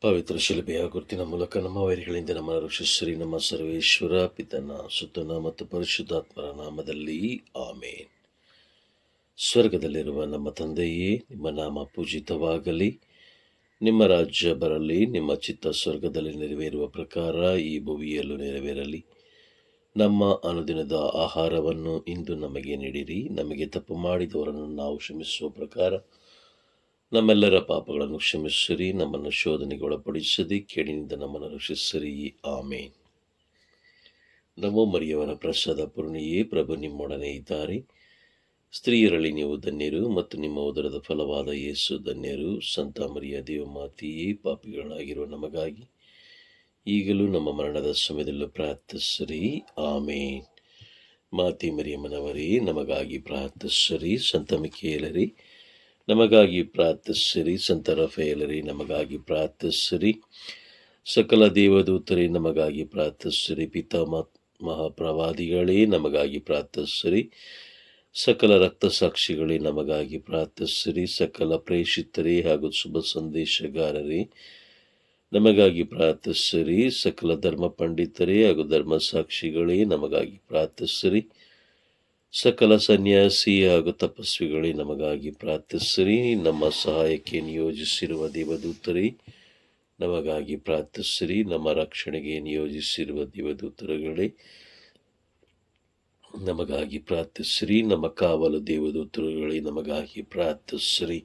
ಪವಿತ್ರ ಶಿಲುಬೆಯ ಗುರುತಿನ ಮೂಲಕ ನಮ್ಮ ವೈರಿಗಳಿಂದ ನಮ್ಮ ರಕ್ಷಿಸರಿ, ನಮ್ಮ ಸರ್ವೇಶ್ವರ ಪಿತನ, ಸುತನ ಮತ್ತು ಪರಿಶುದ್ಧಾತ್ಮರ ನಾಮದಲ್ಲಿ ಆಮೇನ್. ಸ್ವರ್ಗದಲ್ಲಿರುವ ನಮ್ಮ ತಂದೆಯೇ, ನಿಮ್ಮ ನಾಮ ಪೂಜಿತವಾಗಲಿ. ನಿಮ್ಮ ರಾಜ್ಯ ಬರಲಿ, ನಿಮ್ಮ ಚಿತ್ತ ಸ್ವರ್ಗದಲ್ಲಿ ನೆರವೇರುವ ಪ್ರಕಾರ ಈ ಭುವಿಯಲ್ಲೂ ನೆರವೇರಲಿ. ನಮ್ಮ ಅನುದಿನದ ಆಹಾರವನ್ನು ಇಂದು ನಮಗೆ ನೀಡಿರಿ. ನಮಗೆ ತಪ್ಪು ಮಾಡಿದವರನ್ನು ನಾವು ಕ್ಷಮಿಸುವ ಪ್ರಕಾರ ನಮ್ಮೆಲ್ಲರ ಪಾಪಗಳನ್ನು ಕ್ಷಮಿಸಿರಿ ನಮ್ಮನ್ನು ಶೋಧನೆಗೆ ಕೇಡಿನಿಂದ ನಮ್ಮನ್ನು ರಕ್ಷಿಸಿರಿ. ಆಮೇನ್. ನಮೋ ಮರಿಯವರ ಪ್ರಸಾದ ಪೂರ್ಣಿಯೇ, ಪ್ರಭು ನಿಮ್ಮೊಡನೆ ಇದ್ದಾರೆ. ಸ್ತ್ರೀಯರಲ್ಲಿ ನೀವು ಧನ್ಯರು ಮತ್ತು ನಿಮ್ಮ ಉದರದ ಫಲವಾದ ಯೇಸು ಧನ್ಯರು. ಸಂತ ಮರಿಯ ದೇವಮಾತೆಯೇ, ಪಾಪಿಗಳಾಗಿರುವ ನಮಗಾಗಿ ಈಗಲೂ ನಮ್ಮ ಮರಣದ ಸಮಯದಲ್ಲೂ ಪ್ರಾರ್ಥಿಸಿರಿ. ಆಮೇನ್. ಮಾತೆ ಮರಿಯಮ್ಮನವರೇ, ನಮಗಾಗಿ ಪ್ರಾರ್ಥಿಸಿರಿ. ಸಂತ ಮಿಕೇಲರಿ ನಮಗಾಗಿ ಪ್ರಾರ್ಥಿಸಿರಿ, ಸಂತ ರಫೇಲರಿ, ನಮಗಾಗಿ ಪ್ರಾರ್ಥಿಸಿರಿ. ಸಕಲ ದೇವದೂತರೇ, ನಮಗಾಗಿ ಪ್ರಾರ್ಥಿಸಿರಿ. ಪಿತಾ ಮಹಾಪ್ರವಾದಿಗಳೇ, ನಮಗಾಗಿ ಪ್ರಾರ್ಥಿಸಿರಿ. ಸಕಲ ರಕ್ತ ಸಾಕ್ಷಿಗಳೇ ನಮಗಾಗಿ ಪ್ರಾರ್ಥಿಸಿರಿ. ಸಕಲ ಪ್ರೇಷಿತರೇ ಹಾಗೂ ಶುಭ ಸಂದೇಶಗಾರರೇ, ನಮಗಾಗಿ ಪ್ರಾರ್ಥಿಸಿರಿ. ಸಕಲ ಧರ್ಮ ಪಂಡಿತರೇ ಹಾಗೂ ಧರ್ಮ ಸಾಕ್ಷಿಗಳೇ, ನಮಗಾಗಿ ಪ್ರಾರ್ಥಿಸಿರಿ. ಸಕಲ ಸನ್ಯಾಸಿ ಹಾಗೂ ತಪಸ್ವಿಗಳೇ ನಮಗಾಗಿ ಪ್ರಾರ್ಥಿಸಿರಿ. ನಮ್ಮ ಸಹಾಯಕ್ಕೆ ನಿಯೋಜಿಸಿರುವ ದೇವದೂತರೇ, ನಮಗಾಗಿ ಪ್ರಾರ್ಥಿಸಿರಿ. ನಮ್ಮ ರಕ್ಷಣೆಗೆ ನಿಯೋಜಿಸಿರುವ ದೇವದೂತರುಗಳೇ, ನಮಗಾಗಿ ಪ್ರಾರ್ಥಿಸಿರಿ. ನಮ್ಮ ಕಾವಲು ದೇವದೂತರುಗಳೇ, ನಮಗಾಗಿ ಪ್ರಾರ್ಥಿಸಿರಿ.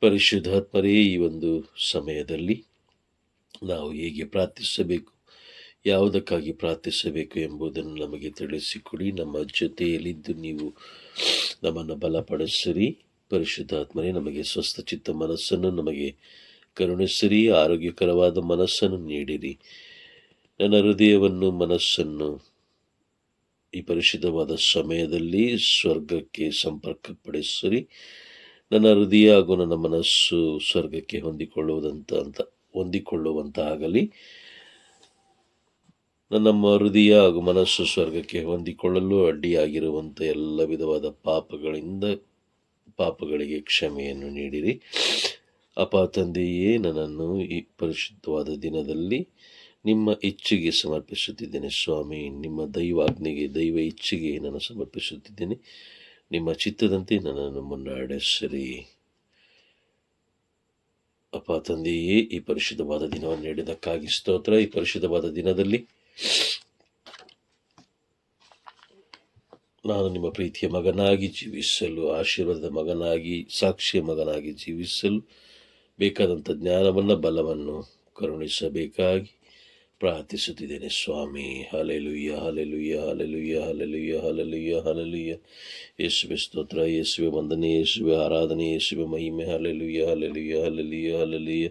ಪರಿಶುದ್ಧಾತ್ಮರೇ, ಈ ಒಂದು ಸಮಯದಲ್ಲಿ ನಾವು ಹೇಗೆ ಪ್ರಾರ್ಥಿಸಬೇಕು? ಯಾವುದಕ್ಕಾಗಿ ಪ್ರಾರ್ಥಿಸಬೇಕು ಎಂಬುದನ್ನು ನಮಗೆ ತಿಳಿಸಿಕೊಡಿ. ನಮ್ಮ ಜೊತೆಯಲ್ಲಿದ್ದು ನೀವು ನಮ್ಮನ್ನು ಬಲಪಡಿಸಿರಿ. ಪರಿಶುದ್ಧಾತ್ಮನೇ ನಮಗೆ ಸ್ವಸ್ಥ ಚಿತ್ತ ಮನಸ್ಸನ್ನು, ನಮಗೆ ಕರುಣಿಸಿರಿ. ಆರೋಗ್ಯಕರವಾದ ಮನಸ್ಸನ್ನು ನೀಡಿರಿ. ನನ್ನ ಹೃದಯವನ್ನು, ಮನಸ್ಸನ್ನು ಈ ಪರಿಶುದ್ಧವಾದ ಸಮಯದಲ್ಲಿ ಸ್ವರ್ಗಕ್ಕೆ ಸಂಪರ್ಕಪಡಿಸಿರಿ. ನನ್ನ ಹೃದಯ ಹಾಗೂ ನನ್ನ ಮನಸ್ಸು ಸ್ವರ್ಗಕ್ಕೆ ಹೊಂದಿಕೊಳ್ಳುವುದಂತ ಅಂತ ಹೊಂದಿಕೊಳ್ಳುವಂತಾಗಲಿ. ನನ್ನ ಹೃದಯ ಹಾಗೂ ಮನಸ್ಸು ಸ್ವರ್ಗಕ್ಕೆ ಹೊಂದಿಕೊಳ್ಳಲು ಅಡ್ಡಿಯಾಗಿರುವಂಥ ಎಲ್ಲ ವಿಧವಾದ ಪಾಪಗಳಿಂದ ಪಾಪಗಳಿಗೆ ಕ್ಷಮೆಯನ್ನು ನೀಡಿರಿ. ಅಪ ತಂದೆಯೇ, ನನ್ನನ್ನು ಈ ಪರಿಶುದ್ಧವಾದ ದಿನದಲ್ಲಿ ನಿಮ್ಮ ಇಚ್ಛೆಗೆ ಸಮರ್ಪಿಸುತ್ತಿದ್ದೇನೆ. ಸ್ವಾಮಿ, ನಿಮ್ಮ ದೈವಾಜ್ಞೆಗೆ, ದೈವ ಇಚ್ಛೆಗೆ ನಾನು ಸಮರ್ಪಿಸುತ್ತಿದ್ದೇನೆ. ನಿಮ್ಮ ಚಿತ್ತದಂತೆ ನನ್ನನ್ನು ಮುನ್ನಡೆಸಿರಿ. ಅಪ್ಪ ತಂದೆಯೇ, ಈ ಪರಿಶುದ್ಧವಾದ ದಿನವನ್ನು ನೀಡಿದ್ದಕ್ಕಾಗಿ ಸ್ತೋತ್ರ. ಈ ಪರಿಶುದ್ಧವಾದ ದಿನದಲ್ಲಿ ನಾನು ನಿಮ್ಮ ಪ್ರೀತಿಯ ಮಗನಾಗಿ ಜೀವಿಸಲು, ಆಶೀರ್ವಾದದ ಮಗನಾಗಿ, ಸಾಕ್ಷಿಯ ಮಗನಾಗಿ ಜೀವಿಸಲು ಬೇಕಾದಂಥ ಜ್ಞಾನವನ್ನು, ಬಲವನ್ನು ಕರುಣಿಸಬೇಕಾಗಿ ಪ್ರಾರ್ಥಿಸುತ್ತಿದ್ದೇನೆ ಸ್ವಾಮಿ. Hallelujah hallelujah hallelujah hallelujah hallelujah hallelujah ಯೇಸುವೆ ಸ್ತೋತ್ರ, ಯೇಸುವೆ ವಂದನೆ, ಯೇಸುವೆ ಆರಾಧನೆ, ಯೇಸುವೆ ಮಹಿಮೆ. Hallelujah hallelujah hallelujah hallelujah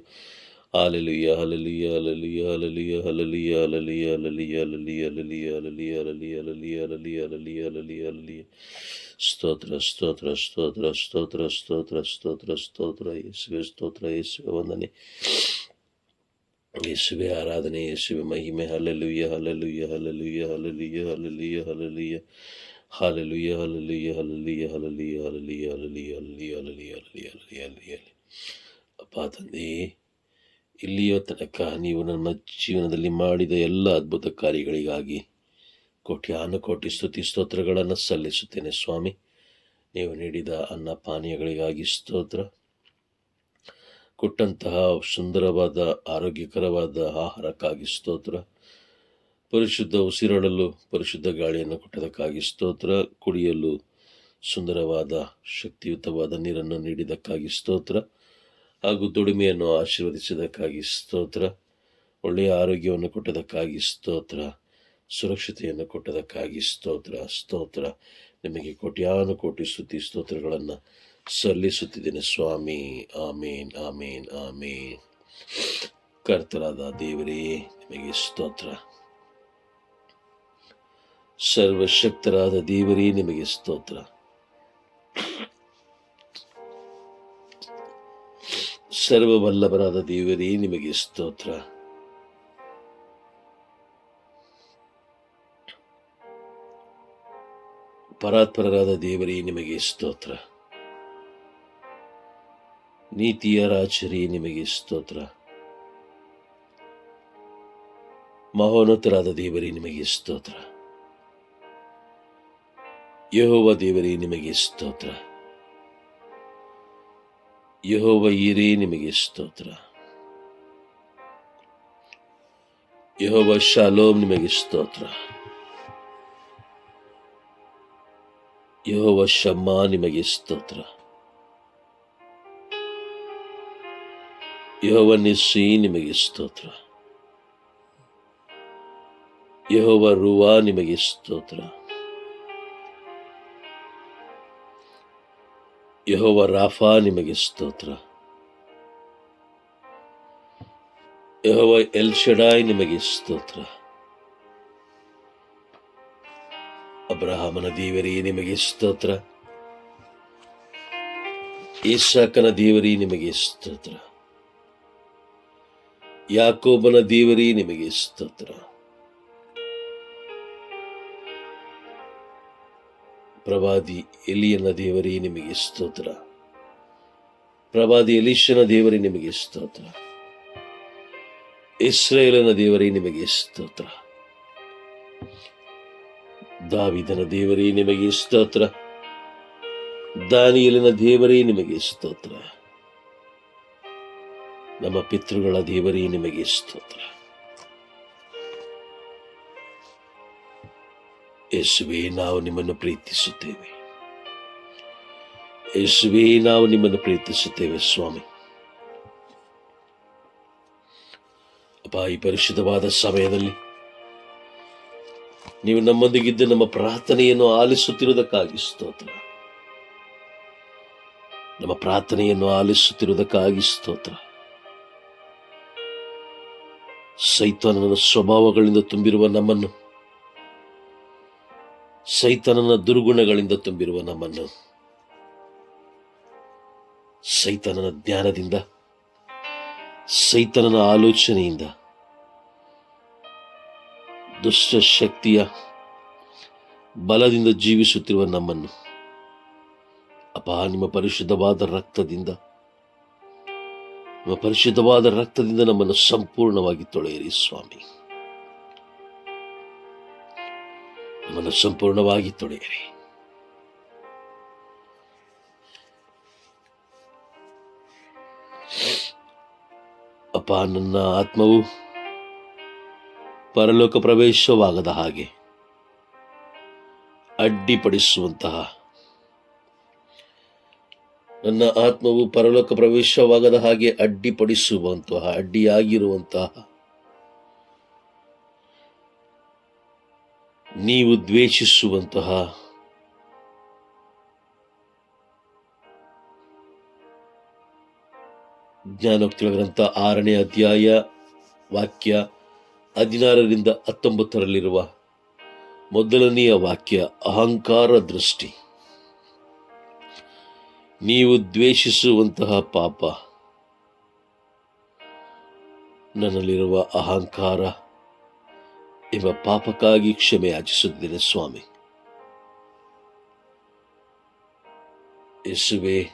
hallelujah hallelujah hallelujah hallelujah hallelujah hallelujah hallelujah hallelujah hallelujah hallelujah hallelujah hallelujah hallelujah hallelujah hallelujah hallelujah ಸ್ತೋತ್ರ ಸ್ತೋತ್ರ ಸ್ತೋತ್ರ ಸ್ತೋತ್ರ ಸ್ತೋತ್ರ ಸ್ತೋತ್ರ ಸ್ತೋತ್ರ ಯೇಸುವೆ ಸ್ತೋತ್ರ ಯೇಸುವೆ ವಂದನೆ ಯೇಸುವೆ ಆರಾಧನೆ ಯೇಸುವೆ ಮಹಿಮೆ ಹಲಲುಯ್ಯ ಹಲಲುಯ್ಯ ಹಲಲುಯ್ಯ ಹಲಲಿಯ ಹಲಲಿಯ ಹಲಲಿಯ ಹಾಲೆಲುಯ್ಯ ಹಲಲಿಯ ಹಲಲಿಯ ಹಲಲಿಯ ಹಲಲಿಯ ಹಲಲಿಯ ಹಲಲಿಯ ಹಲಲಿಯ ಹಲಲಿಯ ಹಲಲಿಯ ಹಲಲಿಯ ಅಪ್ಪ ತಂದೆ ಇಲ್ಲಿಯ ತನಕ ನೀವು ನನ್ನ ಜೀವನದಲ್ಲಿ ಮಾಡಿದ ಎಲ್ಲ ಅದ್ಭುತ ಕಾರ್ಯಗಳಿಗಾಗಿ ಕೋಟಿ ಕೋಟಿ ಸ್ತುತಿ ಸ್ತೋತ್ರಗಳನ್ನು ಸಲ್ಲಿಸುತ್ತೇನೆ ಸ್ವಾಮಿ. ನೀವು ನೀಡಿದ ಅನ್ನ ಪಾನೀಯಗಳಿಗಾಗಿ ಸ್ತೋತ್ರ. ಕೊಟ್ಟಂತಹ ಸುಂದರವಾದ, ಆರೋಗ್ಯಕರವಾದ ಆಹಾರಕ್ಕಾಗಿ ಸ್ತೋತ್ರ. ಪರಿಶುದ್ಧ ಉಸಿರಾಡಲು ಪರಿಶುದ್ಧ ಗಾಳಿಯನ್ನು ಕೊಟ್ಟದಕ್ಕಾಗಿ ಸ್ತೋತ್ರ. ಕುಡಿಯಲು ಸುಂದರವಾದ, ಶಕ್ತಿಯುತವಾದ ನೀರನ್ನು ನೀಡಿದ್ದಕ್ಕಾಗಿ ಸ್ತೋತ್ರ. ಹಾಗೂ ದುಡಿಮೆಯನ್ನು ಆಶೀರ್ವದಿಸಿದ್ದಕ್ಕಾಗಿ ಸ್ತೋತ್ರ. ಒಳ್ಳೆಯ ಆರೋಗ್ಯವನ್ನು ಕೊಟ್ಟದಕ್ಕಾಗಿ ಸ್ತೋತ್ರ. ಸುರಕ್ಷತೆಯನ್ನು ಕೊಟ್ಟದಕ್ಕಾಗಿ ಸ್ತೋತ್ರ. ಸ್ತೋತ್ರ. ನಿಮಗೆ ಕೋಟ್ಯಾನು ಕೋಟಿ ಸ್ತುತಿ ಸ್ತೋತ್ರಗಳನ್ನು ಸಲ್ಲಿಸುತ್ತಿದ್ದೇನೆ ಸ್ವಾಮಿ. ಆಮೇನ್ ಆಮೇನ್ ಆಮೇನ್. ಕರ್ತರಾದ ದೇವರೇ, ನಿಮಗೆ ಸ್ತೋತ್ರ. ಸರ್ವಶಕ್ತರಾದ ದೇವರೇ, ನಿಮಗೆ ಸ್ತೋತ್ರ. ಸರ್ವವಲ್ಲಭರಾದ ದೇವರೇ, ನಿಮಗೆ ಸ್ತೋತ್ರ. ಪರಾತ್ಪರರಾದ ದೇವರೇ, ನಿಮಗೆ ಸ್ತೋತ್ರ. ನೀತಿಯ ರಾಜರೇ, ನಿಮಗೆ ಸ್ತೋತ್ರ. ಮಹೋನ್ನತರಾದ ದೇವರೇ, ನಿಮಗೆ ಸ್ತೋತ್ರ. ಯಹೋವ ದೇವರೇ, ನಿಮಗೆ ಸ್ತೋತ್ರ. ಯಹೋವ ಈರೇ ನಿಮಗೆ ಸ್ತೋತ್ರ ಯಹೋವ ಶಾಲೋಮ್ ನಿಮಗೆ ಸ್ತೋತ್ರ ಯಹೋವ ಶಮ್ಮ ನಿಮಗೆ ಸ್ತೋತ್ರ ಯಹೋವ ನಿಸ್ಸಿ ನಿಮಗೆ ಸ್ತೋತ್ರ ಯಹೋವ ರುವಾ ನಿಮಗೆ ಸ್ತೋತ್ರ ಯಹೋವ ರಾಫಾ ನಿಮಗೆ ಸ್ತೋತ್ರ. ಯಹೋವ ಎಲ್ ಶಡಾಯ್ ನಿಮಗೆ ಸ್ತೋತ್ರ. ಅಬ್ರಹಾಮನ ದೇವರೇ ನಿಮಗೆ ಸ್ತೋತ್ರ. ಈಸಾಕನ ದೇವರಿ ನಿಮಗೆ ಸ್ತೋತ್ರ. ಯಾಕೋಬನ ದೇವರೇ ನಿಮಗೆ ಸ್ತೋತ್ರ. ಪ್ರವಾದಿ ಎಲಿಯನ ದೇವರೇ, ನಿಮಗೆ ಸ್ತೋತ್ರ. ಪ್ರವಾದಿ ಎಲಿಶನ ದೇವರೇ, ನಿಮಗೆ ಸ್ತೋತ್ರ. ಇಸ್ರೇಲನ ದೇವರೇ, ನಿಮಗೆ ಸ್ತೋತ್ರ. ದಾವಿದನ ದೇವರೇ, ನಿಮಗೆ ಸ್ತೋತ್ರ. ದಾನಿಯಲಿನ ದೇವರೇ, ನಿಮಗೆ ಸ್ತೋತ್ರ. ನಮ್ಮ ಪಿತೃಗಳ ದೇವರೇ, ನಿಮಗೆ ಸ್ತೋತ್ರ. ಯೇಸುವೆ, ನಾವು ನಿಮ್ಮನ್ನು ಪ್ರೀತಿಸುತ್ತೇವೆ. ಯೇಸುವೆ, ನಾವು ನಿಮ್ಮನ್ನು ಪ್ರೀತಿಸುತ್ತೇವೆ, ಸ್ವಾಮಿ. ಅಪ್ಪ ಈ ಪರಿಶುದ್ಧವಾದ ಸಮಯದಲ್ಲಿ ನೀವು ನಮ್ಮೊಂದಿಗಿದ್ದು ನಮ್ಮ ಪ್ರಾರ್ಥನೆಯನ್ನು ಆಲಿಸುತ್ತಿರುವುದಕ್ಕಾಗಿ ಸ್ತೋತ್ರ. ನಮ್ಮ ಪ್ರಾರ್ಥನೆಯನ್ನು ಆಲಿಸುತ್ತಿರುವುದಕ್ಕಾಗಿ ಸ್ತೋತ್ರ. ಸೈತಾನನ ಸ್ವಭಾವಗಳಿಂದ ತುಂಬಿರುವ ನಮ್ಮನ್ನು ಸೈತಾನನ ದುರ್ಗುಣಗಳಿಂದ ತುಂಬಿರುವ ನಮ್ಮನ್ನು. ಸೈತನನ ಜ್ಞಾನದಿಂದ, ಸೈತನನ ಆಲೋಚನೆಯಿಂದ, ದುಷ್ಟ ಶಕ್ತಿಯ ಬಲದಿಂದ ಜೀವಿಸುತ್ತಿರುವ ನಮ್ಮನ್ನು, ಅಪ, ನಿಮ್ಮ ಪರಿಶುದ್ಧವಾದ ರಕ್ತದಿಂದ, ನಿಮ್ಮ ಪರಿಶುದ್ಧವಾದ ರಕ್ತದಿಂದ ನಮ್ಮನ್ನು ಸಂಪೂರ್ಣವಾಗಿ ತೊಳೆಯಿರಿ ಸ್ವಾಮಿ. ನಮ್ಮನ್ನು ಸಂಪೂರ್ಣವಾಗಿ ತೊಳೆಯಿರಿ. ಅಪ್ಪ, ನನ್ನ ಆತ್ಮವು ಪರಲೋಕ ಪ್ರವೇಶವಾಗದ ಹಾಗೆ ಅಡ್ಡಿಪಡಿಸುವಂತಹ ನನ್ನ ಆತ್ಮವು ಪರಲೋಕ ಪ್ರವೇಶವಾಗದ ಹಾಗೆ ಅಡ್ಡಿಪಡಿಸುವಂತಹ, ಅಡ್ಡಿಯಾಗಿರುವಂತಹ ನೀವು ದ್ವೇಷಿಸುವಂತಹ ಜ್ಞಾನೋಕ್ತಿಗಳ ಗ್ರಂಥ ಆರನೇ ಅಧ್ಯಾಯ ವಾಕ್ಯ ಹದಿನಾರರಿಂದ ಹತ್ತೊಂಬತ್ತರಲ್ಲಿರುವ ಮೊದಲನೆಯ ವಾಕ್ಯ, ಅಹಂಕಾರ ದೃಷ್ಟಿ. ನೀವು ದ್ವೇಷಿಸುವಂತಹ ಪಾಪ, ನನ್ನಲ್ಲಿರುವ ಅಹಂಕಾರ ಎಂಬ ಪಾಪಕ್ಕಾಗಿ ಕ್ಷಮೆ ಯಾಚಿಸುತ್ತೇನೆ ಸ್ವಾಮಿ. ಯೇಸುವೆ,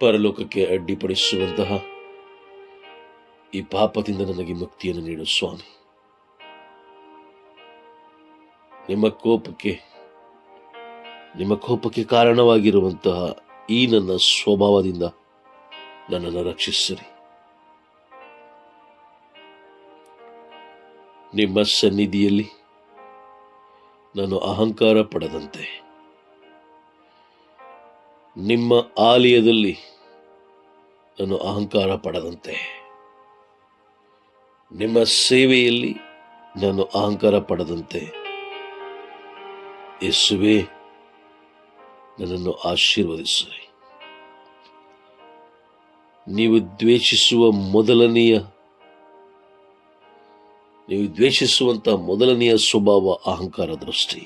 ಪರಲೋಕಕ್ಕೆ ಅಡ್ಡಿಪಡಿಸುವಂತಹ ಈ ಪಾಪದಿಂದ ನನಗೆ ಮುಕ್ತಿಯನ್ನು ನೀಡು ಸ್ವಾಮಿ. ನಿಮ್ಮ ಕೋಪಕ್ಕೆ ನಿಮ್ಮ ಕೋಪಕ್ಕೆ ಕಾರಣವಾಗಿರುವಂತಹ ಈ ನನ್ನ ಸ್ವಭಾವದಿಂದ ನನ್ನನ್ನು ರಕ್ಷಿಸಿರಿ. ನಿಮ್ಮ ಸನ್ನಿಧಿಯಲ್ಲಿ ನಾನು ಅಹಂಕಾರ ಪಡೆದಂತೆ. ನಿಮ್ಮ ಆಲಯದಲ್ಲಿ ನಾನು ಅಹಂಕಾರ ಪಡದಂತೆ. ನಿಮ್ಮ ಸೇವೆಯಲ್ಲಿ ನಾನು ಅಹಂಕಾರ ಪಡೆದಂತೆ. ಯೇಸುವೆ, ನನ್ನನ್ನು ಆಶೀರ್ವದಿಸುವೆ ನೀವು ದ್ವೇಷಿಸುವ ಮೊದಲನೆಯ ನೀವು ದ್ವೇಷಿಸುವಂತ ಮೊದಲನೆಯ ಸ್ವಭಾವ ಅಹಂಕಾರ ದೃಷ್ಟಿ.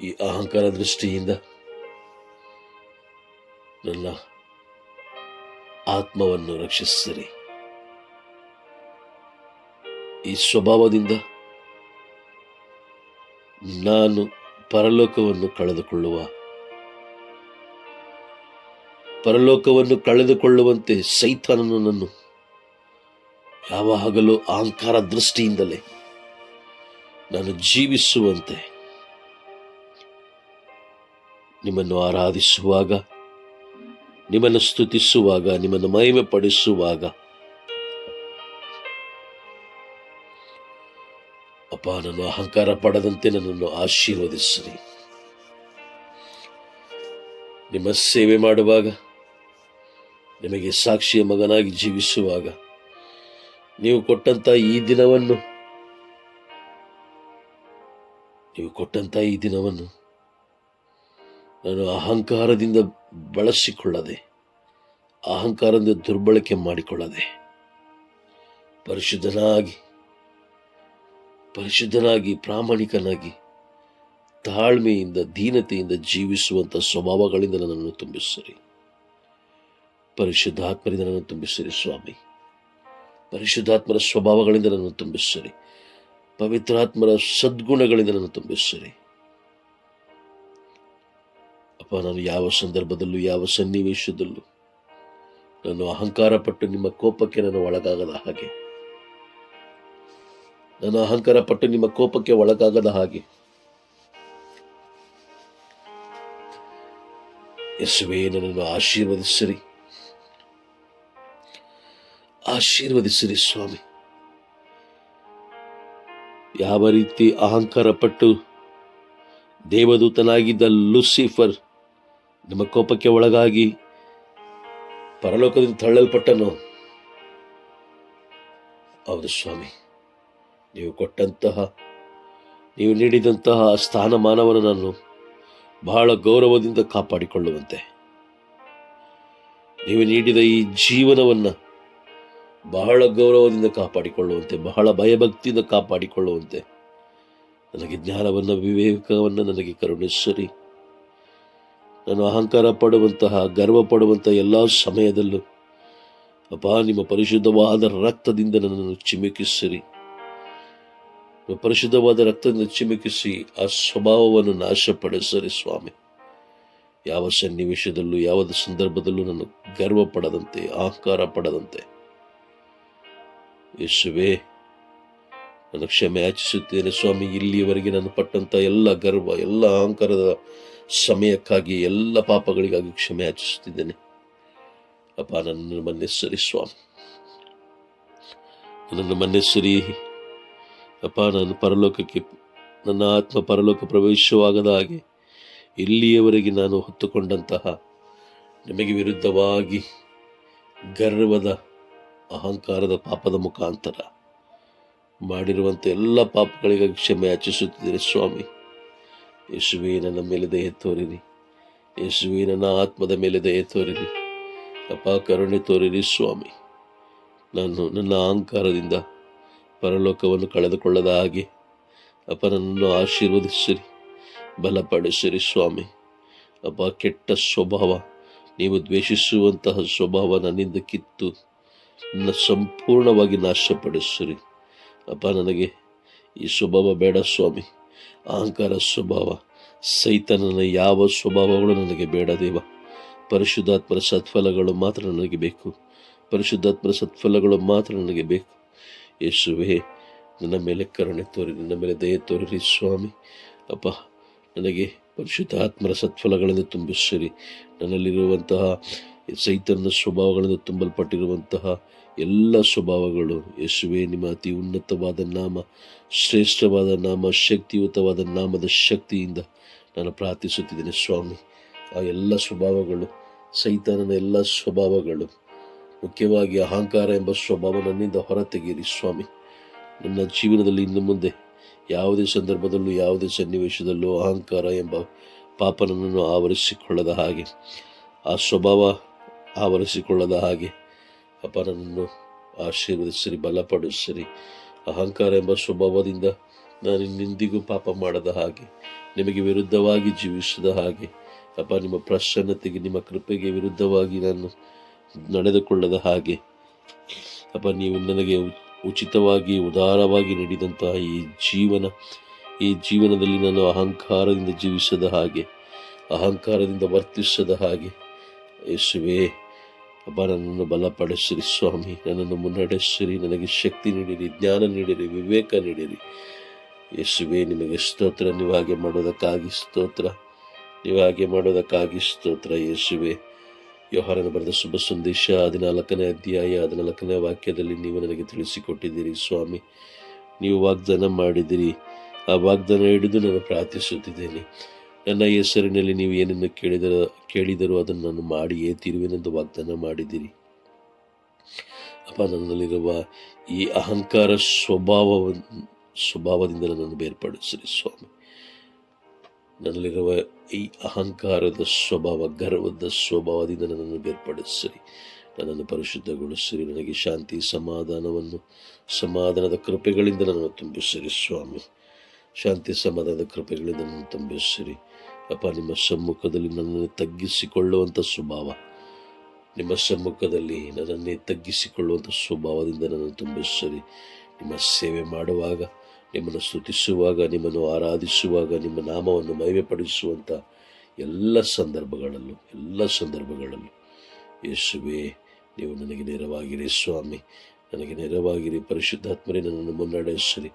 ಈ ಅಹಂಕಾರ ದೃಷ್ಟಿಯಿಂದ ನನ್ನ ಆತ್ಮವನ್ನು ರಕ್ಷಿಸಿರಿ. ಈ ಸ್ವಭಾವದಿಂದ ನಾನು ಪರಲೋಕವನ್ನು ಕಳೆದುಕೊಳ್ಳುವ, ಪರಲೋಕವನ್ನು ಕಳೆದುಕೊಳ್ಳುವಂತೆ ಸೈತಾನನು ನನ್ನು ಯಾವಾಗಲೂ ಅಹಂಕಾರ ದೃಷ್ಟಿಯಿಂದಲೇ ನಾನು ಜೀವಿಸುವಂತೆ ನಿಮ್ಮನ್ನು ಆರಾಧಿಸುವಾಗ, ನಿಮ್ಮನ್ನು ಸ್ತುತಿಸುವಾಗ, ನಿಮ್ಮನ್ನು ಮಹಿಮೆ ಪಡಿಸುವಾಗ ಅಪ್ಪ ನಾನು ಅಹಂಕಾರ ಪಡದಂತೆ ನನ್ನನ್ನು ಆಶೀರ್ವದಿಸಿರಿ. ನಿಮ್ಮ ಸೇವೆ ಮಾಡುವಾಗ, ನಿಮಗೆ ಸಾಕ್ಷಿಯ ಮಗನಾಗಿ ಜೀವಿಸುವಾಗ ನೀವು ಕೊಟ್ಟಂತ ಈ ದಿನವನ್ನು, ನೀವು ಕೊಟ್ಟಂತ ಈ ದಿನವನ್ನು ನಾನು ಅಹಂಕಾರದಿಂದ ಬಳಸಿಕೊಳ್ಳದೆ, ಅಹಂಕಾರದಿಂದ ದುರ್ಬಳಕೆ ಮಾಡಿಕೊಳ್ಳದೆ, ಪರಿಶುದ್ಧನಾಗಿ ಪರಿಶುದ್ಧನಾಗಿ, ಪ್ರಾಮಾಣಿಕನಾಗಿ, ತಾಳ್ಮೆಯಿಂದ, ದೀನತೆಯಿಂದ ಜೀವಿಸುವಂಥ ಸ್ವಭಾವಗಳಿಂದ ನನ್ನನ್ನು ತುಂಬಿಸಿರಿ. ಪರಿಶುದ್ಧಾತ್ಮರಿಂದ ನನ್ನನ್ನು ತುಂಬಿಸಿರಿ, ಸ್ವಾಮಿ. ಪರಿಶುದ್ಧಾತ್ಮರ ಸ್ವಭಾವಗಳಿಂದ ನನ್ನ ತುಂಬಿಸಿರಿ ಪವಿತ್ರಾತ್ಮರ ಸದ್ಗುಣಗಳಿಂದ ನನ್ನನ್ನು ತುಂಬಿಸಿರಿ ಅಪ್ಪ, ನಾನು ಯಾವ ಸಂದರ್ಭದಲ್ಲೂ, ಯಾವ ಸನ್ನಿವೇಶದಲ್ಲೂ ನಾನು ಅಹಂಕಾರ ಪಟ್ಟು ನಿಮ್ಮ ಕೋಪಕ್ಕೆ ನಾನು ಒಳಗಾಗದ ಹಾಗೆ ನಾನು ಅಹಂಕಾರ ಪಟ್ಟು ನಿಮ್ಮ ಕೋಪಕ್ಕೆ ಒಳಗಾಗದ ಹಾಗೆ ಯೇಸುವೇ, ನನ್ನನ್ನು ಆಶೀರ್ವದಿಸಿರಿ ಆಶೀರ್ವದಿಸಿರಿ ಸ್ವಾಮಿ. ಯಾವ ರೀತಿ ಅಹಂಕಾರ ಪಟ್ಟು ದೇವದೂತನಾಗಿದ್ದ ಲೂಸಿಫರ್ ನಿಮ್ಮ ಕೋಪಕ್ಕೆ ಒಳಗಾಗಿ ಪರಲೋಕದಿಂದ ತಳ್ಳಲ್ಪಟ್ಟನು? ಹೌದು ಸ್ವಾಮಿ, ನೀವು ಕೊಟ್ಟಂತಹ, ನೀವು ನೀಡಿದಂತಹ ಸ್ಥಾನಮಾನವನ್ನು ನಾನು ಬಹಳ ಗೌರವದಿಂದ ಕಾಪಾಡಿಕೊಳ್ಳುವಂತೆ. ನೀವು ನೀಡಿದ ಈ ಜೀವನವನ್ನು ಬಹಳ ಗೌರವದಿಂದ ಕಾಪಾಡಿಕೊಳ್ಳುವಂತೆ, ಬಹಳ ಭಯಭಕ್ತಿಯಿಂದ ಕಾಪಾಡಿಕೊಳ್ಳುವಂತೆ. ನನಗೆ ಜ್ಞಾನವನ್ನು, ವಿವೇಕವನ್ನು ನನಗೆ ಕರುಣಿಸರಿ ನಾನು ಅಹಂಕಾರ ಪಡುವಂತಹ, ಗರ್ವ ಪಡುವಂತಹ ಎಲ್ಲ ಸಮಯದಲ್ಲೂ ಅಪ್ಪ, ನಿಮ್ಮ ಪರಿಶುದ್ಧವಾದ ರಕ್ತದಿಂದ ನನ್ನನ್ನು ಚಿಮುಕಿಸಿರಿ ನಿಮ್ಮ ಪರಿಶುದ್ಧವಾದ ರಕ್ತದಿಂದ ಚಿಮುಕಿಸಿ ಆ ಸ್ವಭಾವವನ್ನು ನಾಶಪಡಿಸರಿ ಸ್ವಾಮಿ. ಯಾವ ಸನ್ನಿವೇಶದಲ್ಲೂ, ಯಾವ ಸಂದರ್ಭದಲ್ಲೂ ನಾನು ಗರ್ವ ಪಡದಂತೆ, ಅಹಂಕಾರ ಪಡದಂತೆ ಯೇಸುವೇ ನಾನು ಕ್ಷಮೆ ಯಾಚಿಸುತ್ತೇನೆ ಸ್ವಾಮಿ, ಇಲ್ಲಿಯವರೆಗೆ ನಾನು ಪಟ್ಟಂತ ಎಲ್ಲ ಗರ್ವ, ಎಲ್ಲ ಅಹಂಕಾರದ ಸಮಯಕ್ಕಾಗಿ, ಎಲ್ಲ ಪಾಪಗಳಿಗಾಗಿ ಕ್ಷಮೆ ಯಾಚಿಸುತ್ತಿದ್ದೇನೆ ಅಪ್ಪ, ನನ್ನನ್ನು ಮನ್ನಿಸರಿ ಸ್ವಾಮಿ, ನನ್ನನ್ನು ಮನ್ನಿಸರಿ. ಅಪ್ಪ, ನಾನು ಪರಲೋಕಕ್ಕೆ, ನನ್ನ ಆತ್ಮ ಪರಲೋಕ ಪ್ರವೇಶವಾಗದ ಹಾಗೆ ಇಲ್ಲಿಯವರೆಗೆ ನಾನು ಹೊತ್ತುಕೊಂಡಂತಹ ನಿಮಗೆ ವಿರುದ್ಧವಾಗಿ ಗರ್ವದ ಅಹಂಕಾರದ ಪಾಪದ ಮುಖಾಂತರ ಮಾಡಿರುವಂಥ ಎಲ್ಲ ಪಾಪಗಳಿಗಾಗಿ ಕ್ಷಮೆ ಯಾಚಿಸುತ್ತಿದ್ದೀರಿ ಸ್ವಾಮಿ. ಯೇಸುವೆ, ನನ್ನ ಮೇಲೆ ದಯ ತೋರಿರಿ. ಯೇಸುವೆ ಆತ್ಮದ ಮೇಲೆ ದಯ ತೋರಿರಿ. ಅಪ ಕರುಣೆ ತೋರಿರಿ ಸ್ವಾಮಿ. ನಾನು ನನ್ನ ಅಹಂಕಾರದಿಂದ ಪರಲೋಕವನ್ನು ಕಳೆದುಕೊಳ್ಳದ ಹಾಗೆ ಅಪ್ಪ ನನ್ನನ್ನು ಆಶೀರ್ವದಿಸಿರಿ, ಬಲಪಡಿಸಿರಿ ಸ್ವಾಮಿ. ಅಪ್ಪ ಕೆಟ್ಟ ಸ್ವಭಾವ, ನೀವು ದ್ವೇಷಿಸುವಂತಹ ಸ್ವಭಾವ ನನ್ನಿಂದ ಕಿತ್ತು. ನನ್ನ ಸಂಪೂರ್ಣವಾಗಿ ನಾಶಪಡಿಸಿರಿ. ಅಪ್ಪ, ನನಗೆ ಈ ಸ್ವಭಾವ ಬೇಡ ಸ್ವಾಮಿ. ಅಹಂಕಾರ ಸ್ವಭಾವ. ಸೈತನನ ಯಾವ ಸ್ವಭಾವಗಳು ನನಗೆ ಬೇಡ ದೇವ. ಪರಿಶುದ್ಧಾತ್ಮರ ಸತ್ಫಲಗಳು ಮಾತ್ರ ನನಗೆ ಬೇಕು. ಪರಿಶುದ್ಧಾತ್ಮರ ಸತ್ಫಲಗಳು ಮಾತ್ರ ನನಗೆ ಬೇಕು. ಯೇಸುವೆ, ನನ್ನ ಮೇಲೆ ಕರುಣೆ ತೋರಿ, ನನ್ನ ಮೇಲೆ ದಯೆ ತೋರಿರಿ ಸ್ವಾಮಿ. ಅಪ್ಪ, ನನಗೆ ಪರಿಶುದ್ಧ ಆತ್ಮರ ಸತ್ಫಲಗಳನ್ನು ತುಂಬಿಸಿರಿ. ನನ್ನಲ್ಲಿರುವಂತಹ ಸೈತನ್ಯ ಸ್ವಭಾವಗಳಿಂದ ತುಂಬಲ್ಪಟ್ಟಿರುವಂತಹ ಎಲ್ಲ ಸ್ವಭಾವಗಳು, ಯೇಸುವೆ ನಿಮ್ಮ ಅತಿ ಉನ್ನತವಾದ ನಾಮ, ಶ್ರೇಷ್ಠವಾದ ನಾಮ, ಶಕ್ತಿಯುತವಾದ ನಾಮದ ಶಕ್ತಿಯಿಂದ ನಾನು ಪ್ರಾರ್ಥಿಸುತ್ತಿದ್ದೇನೆ ಸ್ವಾಮಿ. ಆ ಎಲ್ಲ ಸ್ವಭಾವಗಳು, ಸೈತಾನನ ಎಲ್ಲ ಸ್ವಭಾವಗಳು, ಮುಖ್ಯವಾಗಿ ಅಹಂಕಾರ ಎಂಬ ಸ್ವಭಾವ ನನ್ನಿಂದ ಹೊರತೆಗೆಯಿರಿ ಸ್ವಾಮಿ. ನನ್ನ ಜೀವನದಲ್ಲಿ ಇನ್ನು ಮುಂದೆ ಯಾವುದೇ ಸಂದರ್ಭದಲ್ಲೂ, ಯಾವುದೇ ಸನ್ನಿವೇಶದಲ್ಲೂ ಅಹಂಕಾರ ಎಂಬ ಪಾಪ ನನ್ನನ್ನು ಆವರಿಸಿಕೊಳ್ಳದ ಹಾಗೆ ಆ ಸ್ವಭಾವ ಆವರಿಸಿಕೊಳ್ಳದ ಹಾಗೆ ಅಪರನನ್ನು ಆಶೀರ್ವದಿಸಿರಿ, ಬಲಪಡಿಸಿರಿ. ಅಹಂಕಾರ ಎಂಬ ಸ್ವಭಾವದಿಂದ ನಾನು ಇನ್ನೆಂದಿಗೂ ಪಾಪ ಮಾಡದ ಹಾಗೆ, ನಿಮಗೆ ವಿರುದ್ಧವಾಗಿ ಜೀವಿಸದ ಹಾಗೆ, ಅಪ್ಪ, ನಿಮ್ಮ ಪ್ರಸನ್ನತೆಗೆ, ನಿಮ್ಮ ಕೃಪೆಗೆ ವಿರುದ್ಧವಾಗಿ ನಾನು ನಡೆದುಕೊಳ್ಳದ ಹಾಗೆ, ಅಪ್ಪ, ನೀವು ನನಗೆ ಉಚಿತವಾಗಿ, ಉದಾರವಾಗಿ ನೀಡಿದಂತಹ ಈ ಜೀವನ, ಈ ಜೀವನದಲ್ಲಿ ನಾನು ಅಹಂಕಾರದಿಂದ ಜೀವಿಸದ ಹಾಗೆ, ಅಹಂಕಾರದಿಂದ ವರ್ತಿಸದ ಹಾಗೆ ಯೇಸುವೇ ಅಬ್ಬ ನನ್ನನ್ನು ಬಲಪಡಿಸಿರಿ, ಸ್ವಾಮಿ. ನನ್ನನ್ನು ಮುನ್ನಡೆಸಿರಿ. ನನಗೆ ಶಕ್ತಿ ನೀಡಿರಿ, ಜ್ಞಾನ ನೀಡಿರಿ, ವಿವೇಕ ನೀಡಿರಿ. ಯೇಸುವೆ, ನಿಮಗೆ ಸ್ತೋತ್ರ. ನೀವು ಹಾಗೆ ಮಾಡೋದಕ್ಕಾಗಿ ಸ್ತೋತ್ರ. ನೀವು ಹಾಗೆ ಮಾಡೋದಕ್ಕಾಗಿ ಸ್ತೋತ್ರ. ಯೇಸುವೆ ವ್ಯವಹಾರನ ಬರೆದ ಶುಭ ಸಂದೇಶ ಹದಿನಾಲ್ಕನೇ ಅಧ್ಯಾಯ, ಹದಿನಾಲ್ಕನೇ ವಾಕ್ಯದಲ್ಲಿ ನೀವು ನನಗೆ ತಿಳಿಸಿಕೊಟ್ಟಿದ್ದೀರಿ, ಸ್ವಾಮಿ. ನೀವು ವಾಗ್ದಾನ ಮಾಡಿದಿರಿ ಆ ವಾಗ್ದಾನ ಹಿಡಿದು ನಾನು ಪ್ರಾರ್ಥಿಸುತ್ತಿದ್ದೇನೆ. ನನ್ನ ಹೆಸರಿನಲ್ಲಿ ನೀವು ಏನನ್ನು ಕೇಳಿದರ, ಕೇಳಿದರೂ ಅದನ್ನು ನಾನು ಮಾಡಿಯೇ ತಿರುವೆನೆಂದು ವಾಗ್ದಾನ ಮಾಡಿದಿರಿ ಅಪ್ಪ ನನ್ನಲ್ಲಿರುವ ಈ ಅಹಂಕಾರ ಸ್ವಭಾವ ಸ್ವಭಾವದಿಂದ ನನ್ನನ್ನು ಬೇರ್ಪಡಿಸಿರಿ ಸ್ವಾಮಿ. ನನ್ನಲ್ಲಿರುವ ಈ ಅಹಂಕಾರದ ಸ್ವಭಾವ, ಗರ್ವದ ಸ್ವಭಾವದಿಂದ ನನ್ನನ್ನು ಬೇರ್ಪಡಿಸಿರಿ. ನನ್ನನ್ನು ಪರಿಶುದ್ಧಗೊಳಿಸಿರಿ. ನನಗೆ ಶಾಂತಿ, ಸಮಾಧಾನವನ್ನು, ಸಮಾಧಾನದ ಕೃಪೆಗಳಿಂದ ನನ್ನನ್ನು ತುಂಬಿಸಿರಿ ಸ್ವಾಮಿ. ಶಾಂತಿ, ಸಮಾಧಾನದ ಕೃಪೆಗಳಿಂದ ನನ್ನನ್ನು ತುಂಬಿಸಿರಿ. ಅಪ್ಪ ನಿಮ್ಮ ಸಮ್ಮುಖದಲ್ಲಿ ನನ್ನನ್ನು ತಗ್ಗಿಸಿಕೊಳ್ಳುವಂಥ ಸ್ವಭಾವ. ನಿಮ್ಮ ಸಮ್ಮುಖದಲ್ಲಿ ನನ್ನನ್ನೇ ತಗ್ಗಿಸಿಕೊಳ್ಳುವಂಥ ಸ್ವಭಾವದಿಂದ ನನ್ನನ್ನು ತುಂಬಿಸರಿ. ನಿಮ್ಮ ಸೇವೆ ಮಾಡುವಾಗ, ನಿಮ್ಮನ್ನು ಸ್ತುತಿಸುವಾಗ, ನಿಮ್ಮನ್ನು ಆರಾಧಿಸುವಾಗ, ನಿಮ್ಮ ನಾಮವನ್ನು ಮಹಿಮೆಪಡಿಸುವಂಥ ಎಲ್ಲ ಸಂದರ್ಭಗಳಲ್ಲೂ ಎಲ್ಲ ಸಂದರ್ಭಗಳಲ್ಲೂ. ಯೇಸುವೆ, ನೀವು ನನಗೆ ನೆರವಾಗಿರಿ ಸ್ವಾಮಿ. ನನಗೆ ನೆರವಾಗಿರಿ. ಪರಿಶುದ್ಧಾತ್ಮರೇ ನನ್ನನ್ನು ಮುನ್ನಡೆಸಿರಿ.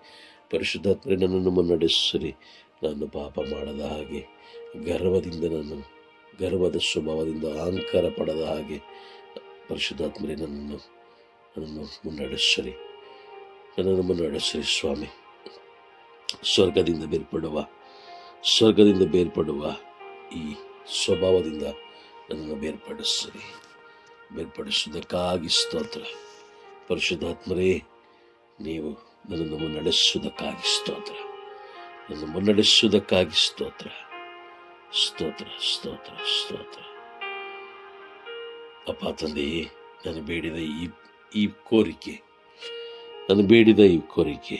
ಪರಿಶುದ್ಧಾತ್ಮರೇ ನನ್ನನ್ನು ಮುನ್ನಡೆಸಿರಿ. ನಾನು ಪಾಪ ಮಾಡದ ಹಾಗೆ ಗರ್ವದಿಂದ ನಾನು, ಗರ್ವದ ಸ್ವಭಾವದಿಂದ ಅಹಂಕಾರ ಪಡದ ಹಾಗೆ ಪರಿಶುದ್ಧಾತ್ಮರೇ ನನ್ನನ್ನು ನನ್ನನ್ನು ಮುನ್ನಡೆಸರಿ. ನನ್ನನ್ನು ಮುನ್ನಡೆಸರಿ ಸ್ವಾಮಿ. ಸ್ವರ್ಗದಿಂದ ಬೇರ್ಪಡುವ ಸ್ವರ್ಗದಿಂದ ಬೇರ್ಪಡುವ ಈ ಸ್ವಭಾವದಿಂದ ನನ್ನನ್ನು ಬೇರ್ಪಡಿಸಿರಿ. ಬೇರ್ಪಡಿಸುವುದಕ್ಕಾಗಿ ಸ್ತೋತ್ರ. ಪರಿಶುದ್ಧಾತ್ಮರೇ, ನೀವು ನನ್ನನ್ನು ಮುನ್ನಡೆಸುವುದಕ್ಕಾಗಿ ಸ್ತೋತ್ರ. ನನ್ನ ಮುನ್ನಡೆಸುವುದಕ್ಕಾಗಿ ಸ್ತೋತ್ರ. ಸ್ತೋತ್ರ ಸ್ತೋತ್ರ ಸ್ತೋತ್ರ. ಅಪ್ಪ ತಂದೆ, ನಾನು ಬೇಡಿದ ಈ ಈ ಕೋರಿಕೆ, ನಾನು ಬೇಡಿದ ಈ ಕೋರಿಕೆ.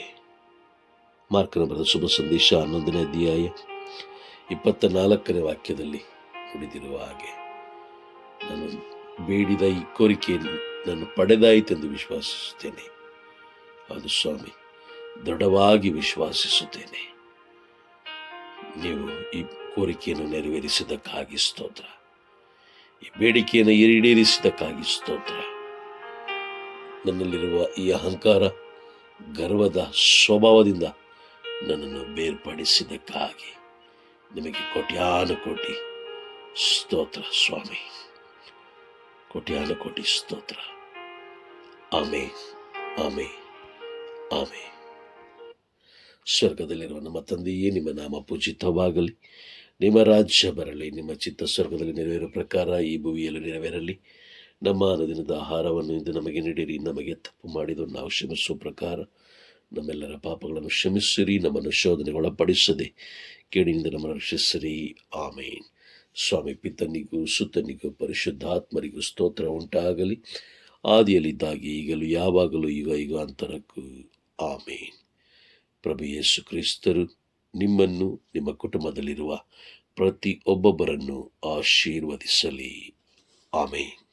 ಮಾರ್ಕನ ಬರೆದ ಶುಭ ಸಂದೇಶ ಹನ್ನೊಂದನೇ ಅಧ್ಯಾಯ ಇಪ್ಪತ್ತ ನಾಲ್ಕನೇ ವಾಕ್ಯದಲ್ಲಿ ಉಳಿದಿರುವ ಹಾಗೆ, ನಾನು ಬೇಡಿದ ಈ ಕೋರಿಕೆಯನ್ನು ನಾನು ಪಡೆದಾಯಿತೆಂದು ವಿಶ್ವಾಸಿಸುತ್ತೇನೆ. ಅದು ಸ್ವಾಮಿ, ದೃಢವಾಗಿ ವಿಶ್ವಾಸಿಸುತ್ತೇನೆ. ನೀವು ಈ ಕೋರಿಕೆಯನ್ನು ನೆರವೇರಿಸಿದ್ದಕ್ಕಾಗಿ ಸ್ತೋತ್ರ. ಈ ಬೇಡಿಕೆಯನ್ನು ಈಡೇರಿಸಿದ್ದಕ್ಕಾಗಿ ಸ್ತೋತ್ರ. ನನ್ನಲ್ಲಿರುವ ಈ ಅಹಂಕಾರ, ಗರ್ವದ ಸ್ವಭಾವದಿಂದ ನನ್ನನ್ನು ಬೇರ್ಪಡಿಸಿದ್ದಕ್ಕಾಗಿ ನಿಮಗೆ ಕೋಟ್ಯಾನು ಕೋಟಿ ಸ್ತೋತ್ರ ಸ್ವಾಮಿ. ಕೋಟ್ಯಾನು ಕೋಟಿ ಸ್ತೋತ್ರ. ಆಮೆ ಆಮೆ ಆಮೇ ಸ್ವರ್ಗದಲ್ಲಿರುವ ನಮ್ಮ ತಂದೆಯೇ ನಿಮ್ಮ ನಾಮ ಪೂಜಿತವಾಗಲಿ. ನಿಮ್ಮ ರಾಜ್ಯ ಬರಲಿ, ನಿಮ್ಮ ಚಿತ್ತ ಸ್ವರ್ಗದಲ್ಲಿ ನೆರವೇರುವ ಪ್ರಕಾರ ಈ ಭೂಮಿಯಲ್ಲಿ ನೆರವೇರಲಿ. ನಮ್ಮ ಅನುದಿನದ ಆಹಾರವನ್ನು ಇಂದು ನಮಗೆ ನೀಡಿರಿ, ನಮಗೆ ತಪ್ಪು ಮಾಡಿದು ನಾವು ಶ್ರಮಿಸುವ ಪ್ರಕಾರ. ನಮ್ಮೆಲ್ಲರ ಪಾಪಗಳನ್ನು ಕ್ಷಮಿಸಿರಿ, ನಮ್ಮನ್ನು ಶೋಧನೆಗೊಳಪಡಿಸದೆ ಕೇಡಿನಿಂದ ನಮ್ಮನ್ನು ರಕ್ಷಿಸಿರಿ. ಆಮೇನ್. ಸ್ವಾಮಿ ಪಿತನಿಗೂ ಸುತ್ತನಿಗೂ ಪರಿಶುದ್ಧಾತ್ಮರಿಗೂ ಸ್ತೋತ್ರ ಉಂಟಾಗಲಿ. ಆದಿಯಲ್ಲಿದ್ದಾಗಿ ಈಗಲೂ, ಯಾವಾಗಲೂ ಈಗ ಈಗ ಅಂತರಕ್ಕೂ ಆಮೇನ್. ಪ್ರಭು ಯೇಸು ಕ್ರಿಸ್ತರು ನಿಮ್ಮನ್ನು ನಿಮ್ಮ ಕುಟುಂಬದಲ್ಲಿರುವ ಪ್ರತಿ ಒಬ್ಬೊಬ್ಬರನ್ನು ಆಶೀರ್ವದಿಸಲಿ. ಆಮೇನ್.